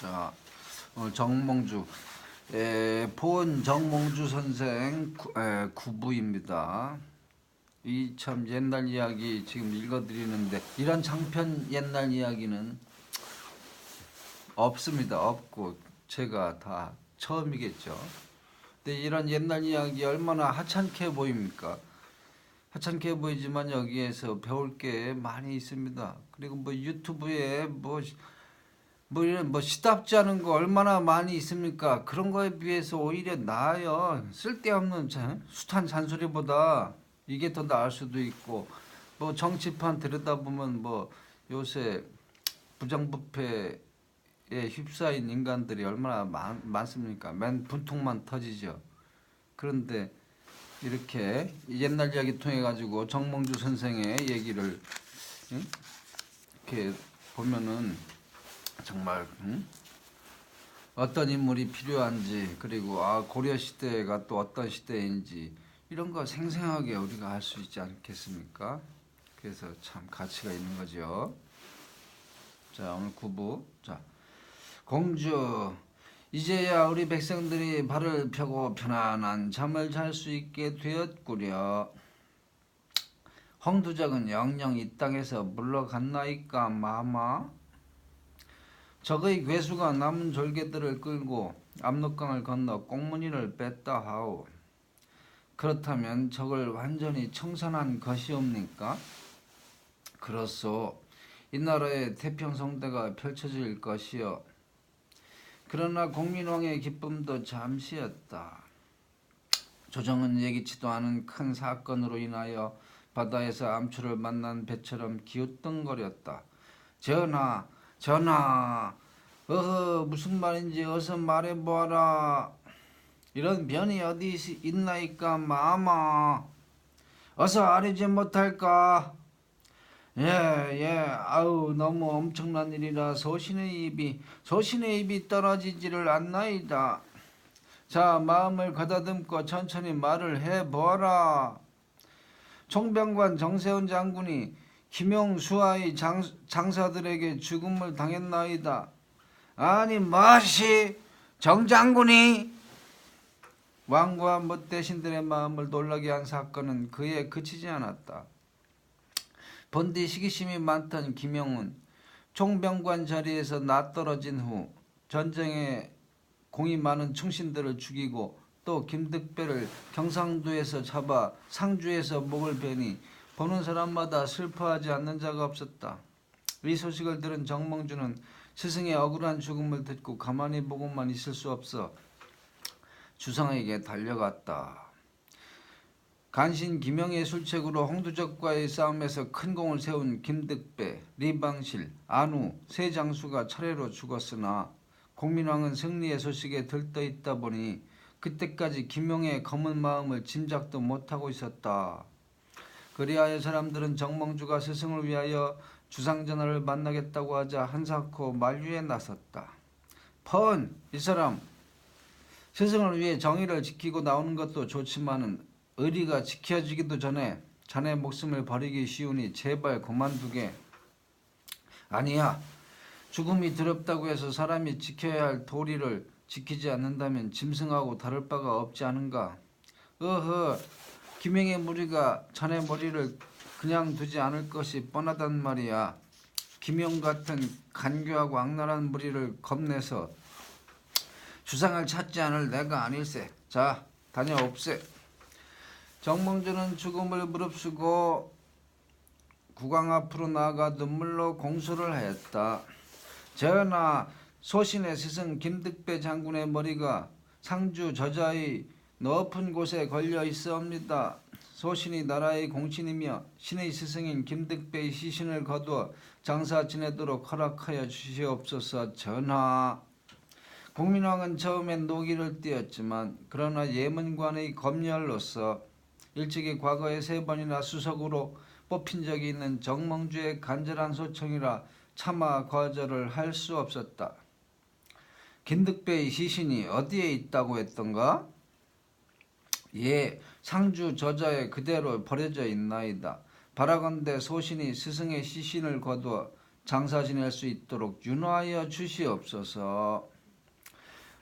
자, 오늘 정몽주, 에, 본 정몽주 선생 구, 에, 구부입니다. 이 참 옛날 이야기 지금 읽어드리는데 이런 장편 옛날 이야기는 없습니다. 없고 제가 다 처음이겠죠. 근데 이런 옛날 이야기 얼마나 하찮게 보입니까? 하찮게 보이지만 여기에서 배울 게 많이 있습니다. 그리고 뭐 유튜브에 뭐, 뭐 이런 뭐 시답지 않은 거 얼마나 많이 있습니까? 그런 거에 비해서 오히려 나아요. 쓸데없는 자- 숱한 잔소리보다 이게 더 나을 수도 있고 뭐 정치판 들여다보면 뭐 요새 부정부패에 휩싸인 인간들이 얼마나 많, 많습니까? 맨 분통만 터지죠. 그런데 이렇게 옛날 이야기 통해 가지고 정몽주 선생의 얘기를 응? 이렇게 보면은 정말 응? 어떤 인물이 필요한지 그리고 아 고려 시대가 또 어떤 시대인지 이런 거 생생하게 우리가 알 수 있지 않겠습니까? 그래서 참 가치가 있는 거죠. 자 오늘 구부 자 공주 이제야 우리 백성들이 발을 펴고 편안한 잠을 잘 수 있게 되었구려. 홍두적은 영영 이 땅에서 물러갔나이까 마마. 적의 괴수가 남은 졸개들을 끌고 압록강을 건너 꽁무니를 뺐다 하오. 그렇다면 적을 완전히 청산한 것이옵니까? 그렇소. 이 나라의 태평성대가 펼쳐질 것이여. 그러나 공민왕의 기쁨도 잠시였다. 조정은 예기치도 않은 큰 사건으로 인하여 바다에서 암초를 만난 배처럼 기웃덩거렸다. 전하, 전하, 어허 무슨 말인지 어서 말해보아라. 이런 변이 어디 있- 있나이까 마마. 어서 아뢰지 못할까? 예, 예, 아우, 너무 엄청난 일이라 소신의 입이, 소신의 입이 떨어지지를 않나이다. 자, 마음을 가다듬고 천천히 말을 해보아라. 총병관 정세훈 장군이 김용수와의 장, 장사들에게 죽음을 당했나이다. 아니, 무엇이 정장군이? 왕과 못대신들의 마음을 놀라게 한 사건은 그에 그치지 않았다. 본디 시기심이 많던 김영훈 총병관 자리에서 낯떨어진 후 전쟁에 공이 많은 충신들을 죽이고 또 김득배를 경상도에서 잡아 상주에서 목을 베니 보는 사람마다 슬퍼하지 않는 자가 없었다. 이 소식을 들은 정몽주는 스승의 억울한 죽음을 듣고 가만히 보고만 있을 수 없어 주상에게 달려갔다. 간신 김영의 술책으로 홍두적과의 싸움에서 큰 공을 세운 김득배, 리방실, 안우 세 장수가 차례로 죽었으나 공민왕은 승리의 소식에 들떠 있다 보니 그때까지 김영의 검은 마음을 짐작도 못하고 있었다. 그리하여 사람들은 정몽주가 스승을 위하여 주상전하를 만나겠다고 하자 한사코 만류에 나섰다. 펀! 이 사람 스승을 위해 정의를 지키고 나오는 것도 좋지만은 의리가 지켜지기도 전에 자네 목숨을 버리기 쉬우니 제발 그만두게. 아니야. 죽음이 두렵다고 해서 사람이 지켜야 할 도리를 지키지 않는다면 짐승하고 다를 바가 없지 않은가. 어허, 김영의 무리가 자네 머리를 그냥 두지 않을 것이 뻔하단 말이야. 김영 같은 간교하고 악랄한 무리를 겁내서 주상을 찾지 않을 내가 아닐세. 자, 다녀옵세. 정몽주는 죽음을 무릅쓰고 국왕 앞으로 나아가 눈물로 공수를 하였다. 전하, 소신의 스승 김득배 장군의 머리가 상주 저자의 높은 곳에 걸려 있어옵니다. 소신이 나라의 공신이며 신의 스승인 김득배의 시신을 거두어 장사 지내도록 허락하여 주시옵소서 전하. 국민왕은 처음엔 노기를 띄었지만 그러나 예문관의 검열로서 일찍이 과거에 세 번이나 수석으로 뽑힌 적이 있는 정몽주의 간절한 소청이라 차마 거절을 할 수 없었다. 김득배의 시신이 어디에 있다고 했던가? 예, 상주 저자에 그대로 버려져 있나이다. 바라건대 소신이 스승의 시신을 거두어 장사 지낼 수 있도록 윤화하여 주시옵소서.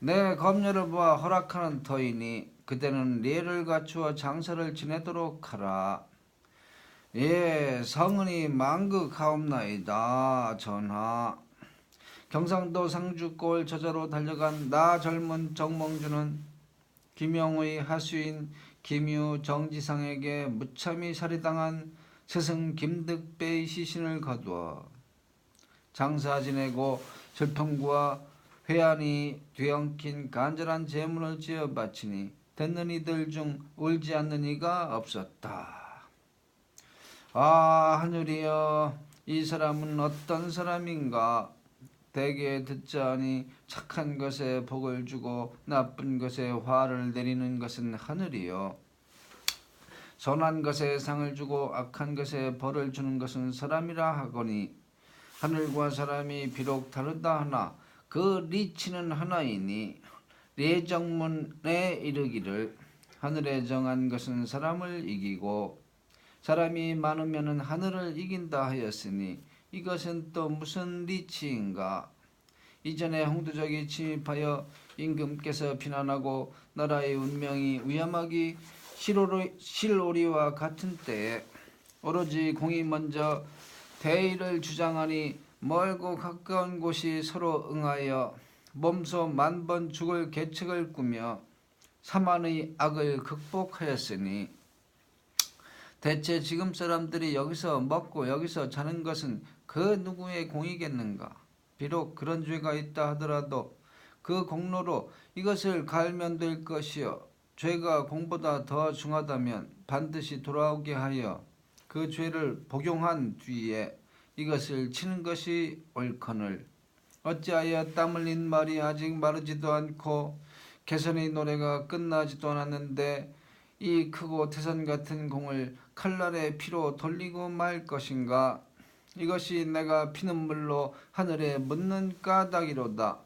내 검열을 보아 허락하는 터이니 그대는 예를 갖추어 장사를 지내도록 하라. 예, 성은이 망극하옵나이다. 전하. 경상도 상주골 저자로 달려간 나 젊은 정몽주는 김영의 하수인 김유 정지상에게 무참히 살해당한 스승 김득배의 시신을 거두어 장사 지내고 절평구와 회안이 뒤엉킨 간절한 제문을 지어 바치니 듣는 이들 중 울지 않는 이가 없었다. 아 하늘이여 이 사람은 어떤 사람인가 대개 듣자니 착한 것에 복을 주고 나쁜 것에 화를 내리는 것은 하늘이요. 선한 것에 상을 주고 악한 것에 벌을 주는 것은 사람이라 하거니 하늘과 사람이 비록 다르다 하나 그 리치는 하나이니 예정문에 이르기를 하늘에 정한 것은 사람을 이기고 사람이 많으면은 하늘을 이긴다 하였으니 이것은 또 무슨 리치인가? 이전에 홍두적이 침입하여 임금께서 비난하고 나라의 운명이 위험하기 실오리, 실오리 와 같은 때에 오로지 공이 먼저 대의를 주장하니 멀고 가까운 곳이 서로 응하여 몸소 만번 죽을 계책을 꾸며 사만의 악을 극복하였으니 대체 지금 사람들이 여기서 먹고 여기서 자는 것은 그 누구의 공이겠는가? 비록 그런 죄가 있다 하더라도 그 공로로 이것을 갈면 될 것이요. 죄가 공보다 더 중하다면 반드시 돌아오게 하여 그 죄를 복용한 뒤에 이것을 치는 것이 옳거늘 어찌하여 땀 흘린 말이 아직 마르지도 않고 개선의 노래가 끝나지도 않았는데 이 크고 태산 같은 공을 칼날의 피로 돌리고 말 것인가 이것이 내가 피눈물로 하늘에 묻는 까닭이로다.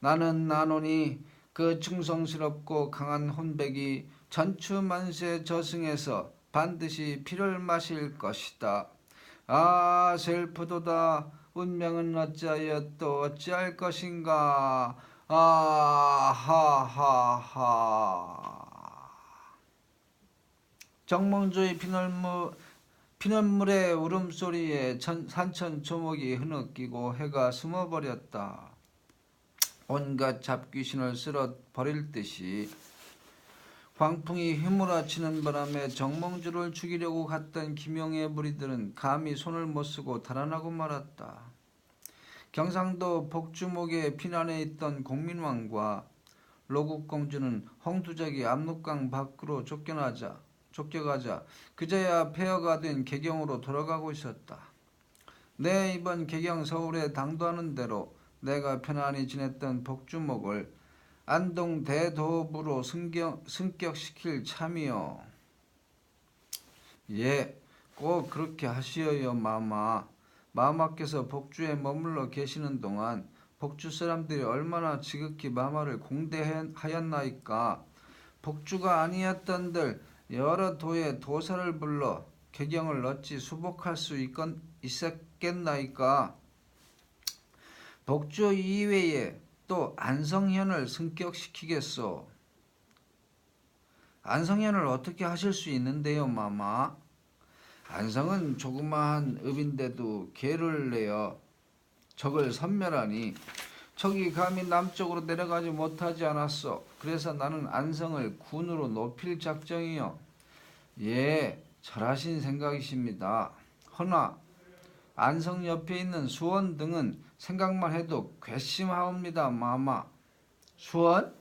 나는 나노니 그 충성스럽고 강한 혼백이 전추만세 저승에서 반드시 피를 마실 것이다. 아 슬프도다. 운명은 어찌하여 또 어찌할 것인가? 아하하하. 정몽주의 피눈물 피눈물의 울음소리에 천, 산천 조목이 흐느끼고 해가 숨어버렸다. 온갖 잡귀신을 쓸어 버릴 듯이 광풍이 휘몰아치는 바람에 정몽주를 죽이려고 갔던 김영의 무리들은 감히 손을 못 쓰고 달아나고 말았다. 경상도 복주목의 피난에 있던 공민왕과 로국공주는 홍두작이 압록강 밖으로 쫓겨나자 쫓겨가자 그제야 폐허가 된 개경으로 돌아가고 있었다. 내 이번 개경 서울에 당도하는 대로 내가 편안히 지냈던 복주목을 안동 대도읍으로 승격, 승격시킬 참이요. 예, 꼭 그렇게 하시어요, 마마. 마마께서 복주에 머물러 계시는 동안 복주 사람들이 얼마나 지극히 마마를 공대하였나이까. 복주가 아니었던들 여러 도의 도사를 불러 개경을 어찌 수복할 수 있건, 있었겠나이까. 복주 이외에 또 안성현을 승격시키겠소. 안성현을 어떻게 하실 수 있는데요, 마마? 안성은 조그마한 읍인데도 개를 내어 적을 섬멸하니 적이 감히 남쪽으로 내려가지 못하지 않았어. 그래서 나는 안성을 군으로 높일 작정이요. 예, 잘하신 생각이십니다. 허나 안성 옆에 있는 수원 등은 생각만 해도 괘씸하옵니다, 마마. 수원?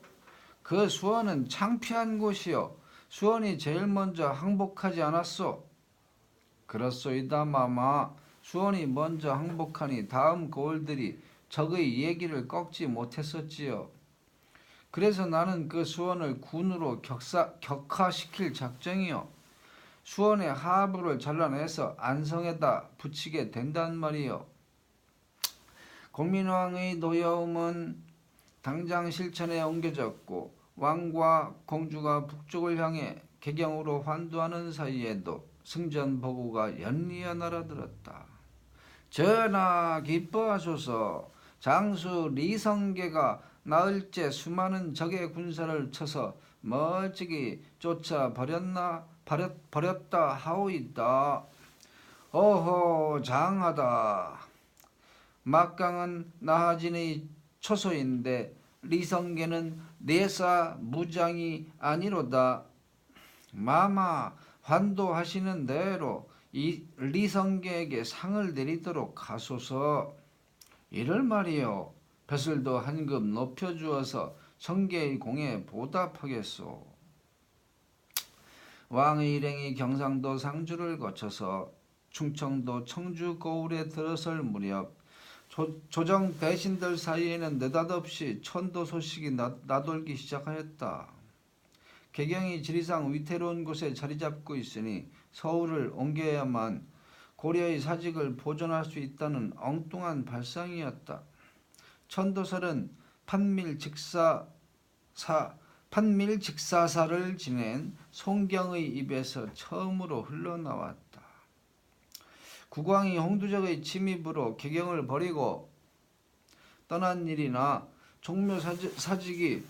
그 수원은 창피한 곳이요. 수원이 제일 먼저 항복하지 않았소. 그렇소이다, 마마. 수원이 먼저 항복하니 다음 고을들이 적의 얘기를 꺾지 못했었지요. 그래서 나는 그 수원을 군으로 격사, 격화시킬 작정이요. 수원의 하부를 잘라내서 안성에다 붙이게 된단 말이요. 공민왕의 노여움은 당장 실천에 옮겨졌고 왕과 공주가 북쪽을 향해 개경으로 환도하는 사이에도 승전보고가 연이어 날아들었다. 전하 기뻐하소서 장수 리성계가 나흘째 수많은 적의 군사를 쳐서 멀찍이 쫓아 버렸나 버렸, 버렸다 하오이다. 어허 장하다. 막강은 나하진의 초소인데 리성계는 내사 무장이 아니로다. 마마 환도하시는 대로 이 리성계에게 상을 내리도록 하소서 이를 말이요 벼슬도 한급 높여 주어서 성계의 공에 보답하겠소 왕의 일행이 경상도 상주를 거쳐서 충청도 청주 거울에 들어설 무렵 조, 조정 대신들 사이에는 느닷없이 천도 소식이 나, 나돌기 시작하였다. 개경이 지리상 위태로운 곳에 자리 잡고 있으니 서울을 옮겨야만 고려의 사직을 보존할 수 있다는 엉뚱한 발상이었다. 천도설은 판밀직사사 판밀직사사를 지낸 송경의 입에서 처음으로 흘러나왔다. 국왕이 홍두적의 침입으로 개경을 버리고 떠난 일이나 종묘 사직이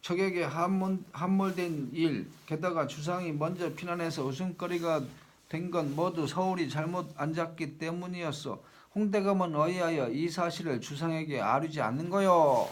적에게 함몰, 함몰된 일, 게다가 주상이 먼저 피난해서 웃음거리가 된 건 모두 서울이 잘못 앉았기 때문이었어. 홍대감은 어이하여 이 사실을 주상에게 아뢰지 않는 거요.